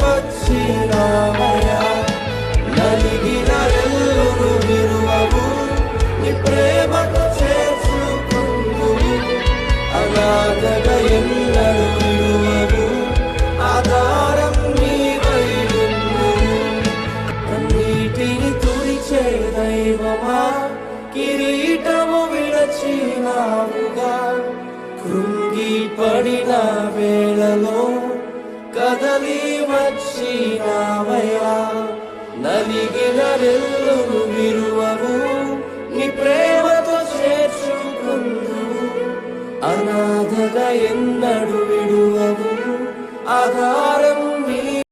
వచ్చినావయ్యా నలిగిన ఎల్లును విరువవు నీ ప్రేమతో చేర్చుకుందు అనాథగా ఎన్నడు విడువవు ఆధారం నీవైయుండు అన్నిటిని తుడిచే దైవమా కిరీటము విడచినావుగా. కృంగి పడిన వేళలో కదలి వచ్చినావయ్యా నలిగిన రెల్లును విరువవు నీ ప్రేమతో చేర్చుకుందు అనాథగా ఎన్నడు విడువవు ఆధారం